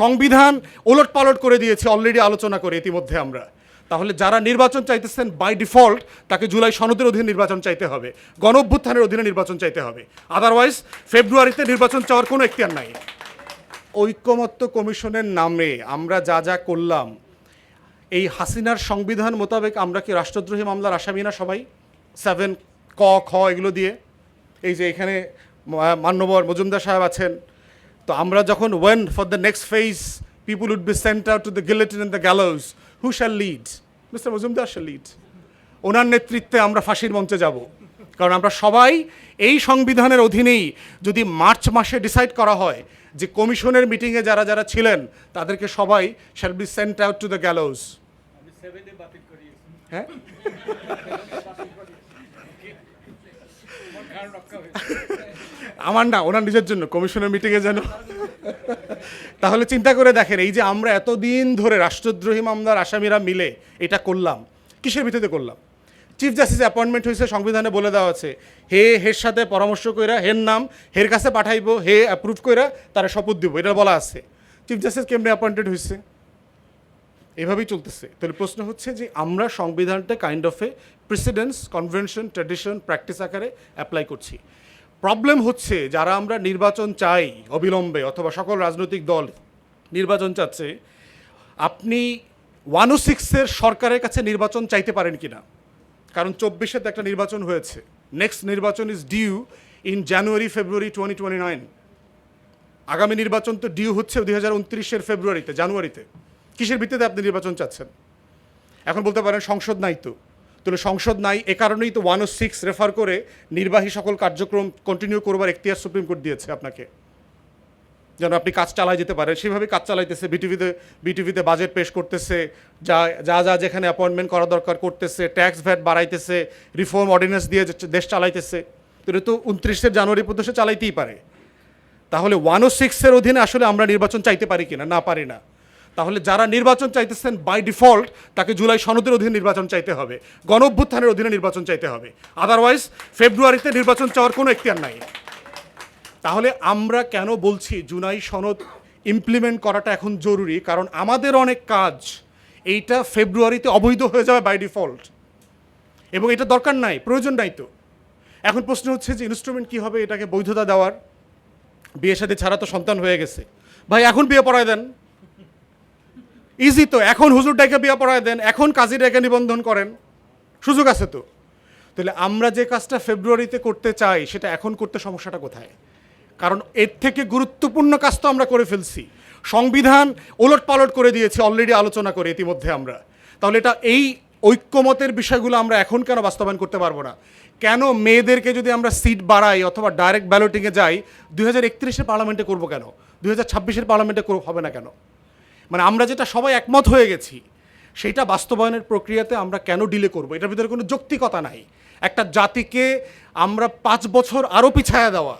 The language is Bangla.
সংবিধান ওলট পালট করে দিয়েছে অলরেডি আলোচনা করে ইতিমধ্যে আমরা। তাহলে যারা নির্বাচন চাইতেছেন বাই ডিফল্ট তাকে জুলাই সনদের অধীনে নির্বাচন চাইতে হবে। গণ অভ্যুত্থানের অধীনে নির্বাচন চাইতে হবে। আদারওয়াইজ ফেব্রুয়ারিতে নির্বাচন চাওয়ার কোনো এখতিয়ার নাই। ঐকমত্য কমিশনের নামে আমরা যা যা করলাম, এই হাসিনার সংবিধান মোতাবেক আমরা কি রাষ্ট্রদ্রোহী মামলার আসামি না সবাই? সেভেন ক, খ, এগুলো দিয়ে। এই যে এখানে মান্যবর মজুমদার সাহেব আছেন তো আমরা যখন when for the next phase people would be sent out to the guillotine and the gallows who shall lead mister Majumdar shall lead ওনার নেতৃত্বে আমরা ফাঁসির মঞ্চে যাব। কারণ আমরা সবাই এই সংবিধানের অধীনেই যদি মার্চ মাসে ডিসাইড করা হয় যে কমিশনের মিটিংয়ে যারা যারা ছিলেন তাদেরকে সবাই shall be sent out to the gallows হ্যাঁ? আমার না, ওনার নিজের জন্য, কমিশনের মিটিংয়ে যেন। তাহলে চিন্তা করে দেখেন, এই যে আমরা এতদিন ধরে রাষ্ট্রদ্রোহী মামলার আসামিরা মিলে এটা করলাম, কিসের ভিত্তিতে করলাম? চিফ জাস্টিস অ্যাপয়েন্টমেন্ট হয়েছে, সংবিধানে বলে দেওয়া আছে, হে, হের সাথে পরামর্শ কইরা, হের নাম, হের কাছে পাঠাইবো, হে অ্যাপ্রুভ কইরা, তারা শপথ দিব, এটা বলা আছে। চিফ জাস্টিস কেমনে অ্যাপয়েন্টেড হয়েছে এভাবেই চলতেছে। তাহলে প্রশ্ন হচ্ছে যে, আমরা সংবিধানটা kind of a precedence convention tradition practice আকারে অ্যাপ্লাই করছি। প্রবলেম হচ্ছে যারা আমরা নির্বাচন চাই অবিলম্বে অথবা সকল রাজনৈতিক দল নির্বাচন চাচ্ছে, আপনি ওয়ান ও সিক্সের সরকারের কাছে নির্বাচন চাইতে পারেন কি না কারণ চব্বিশে তো একটা নির্বাচন হয়েছে। নেক্সট নির্বাচন is due in January February twenty twenty nine আগামী নির্বাচন তো ডিউ হচ্ছে দুই হাজার উনত্রিশের ফেব্রুয়ারিতে জানুয়ারিতে কিসের ভিত্তিতে আপনি নির্বাচন চাচ্ছেন? এখন বলতে পারেন সংসদ নাই তো। তাহলে সংসদ নাই, এ কারণেই তো ওয়ান ও সিক্স রেফার করে নির্বাহী সকল কার্যক্রম কন্টিনিউ করবার এখতিয়ার সুপ্রিম কোর্ট দিয়েছে আপনাকে। যেন আপনি কাজ চালাই যেতে পারেন। সেভাবে কাজ চালাইতেছে বিটিভিতে বিটিভিতে বাজেট পেশ করতেছে, যা যা যা যেখানে অ্যাপয়েন্টমেন্ট করা দরকার করতেছে ট্যাক্স ভ্যাট বাড়াইতেছে রিফর্ম অর্ডিন্যান্স দিয়ে দেশ চালাইতেছে। তো এটা তো উনত্রিশে জানুয়ারি পর্যন্ত চালাইতেই পারে। তাহলে ওয়ান ও সিক্সের অধীনে আসলে আমরা নির্বাচন চাইতে পারি কিনা? না পারি না। তাহলে যারা নির্বাচন চাইতেছেন বাই ডিফল্ট তাকে জুলাই সনদের অধীনে নির্বাচন চাইতে হবে। গণ অভ্যুত্থানের অধীনে নির্বাচন চাইতে হবে। আদারওয়াইজ ফেব্রুয়ারিতে নির্বাচন চাওয়ার কোনো এখতিয়ার নাই। তাহলে আমরা কেন বলছি জুলাই সনদ ইমপ্লিমেন্ট করাটা এখন জরুরি? কারণ আমাদের অনেক কাজ এইটা ফেব্রুয়ারিতে অবৈধ হয়ে যাবে বাই ডিফল্ট এবং এটা দরকার নাই, প্রয়োজন নাই তো। এখন প্রশ্ন হচ্ছে যে ইনস্ট্রুমেন্ট কী হবে এটাকে বৈধতা দেওয়ার? বিয়ে সাথে ছাড়া তো সন্তান হয়ে গেছে। ভাই, এখন বিয়ে পড়ায় দেন। ইজি তো, এখন হুজুর ডাইকে বিয়ে পড়ায় দেন, এখন কাজী ডাইকে নিবন্ধন করেন। সুযোগ আছে তো? তাহলে আমরা যে কাজটা ফেব্রুয়ারিতে করতে চাই, সেটা এখন করতে সমস্যাটা কোথায়? কারণ এর থেকে গুরুত্বপূর্ণ কাজ তো আমরা করে ফেলছি। সংবিধান ওলট পালট করে দিয়েছে অলরেডি আলোচনা করে ইতিমধ্যে আমরা। তাহলে এটা এই ঐক্যমতের বিষয়গুলো আমরা এখন কেন বাস্তবায়ন করতে পারব না? কেন মেয়েদেরকে যদি আমরা সিট বাড়াই অথবা ডাইরেক্ট ব্যালটিংয়ে যাই, দুই হাজার একত্রিশের পার্লামেন্টে করব কেন? দুই হাজার ছাব্বিশের পার্লামেন্টে হবে না কেন? মানে আমরা যেটা সবাই একমত হয়ে গেছি, সেটা বাস্তবায়নের প্রক্রিয়াতে আমরা কেন ডিলে করব? এটার ভিতরে কোনো যৌক্তিকতা নাই। একটা জাতিকে আমরা পাঁচ বছর আরও পিছায়া দেওয়া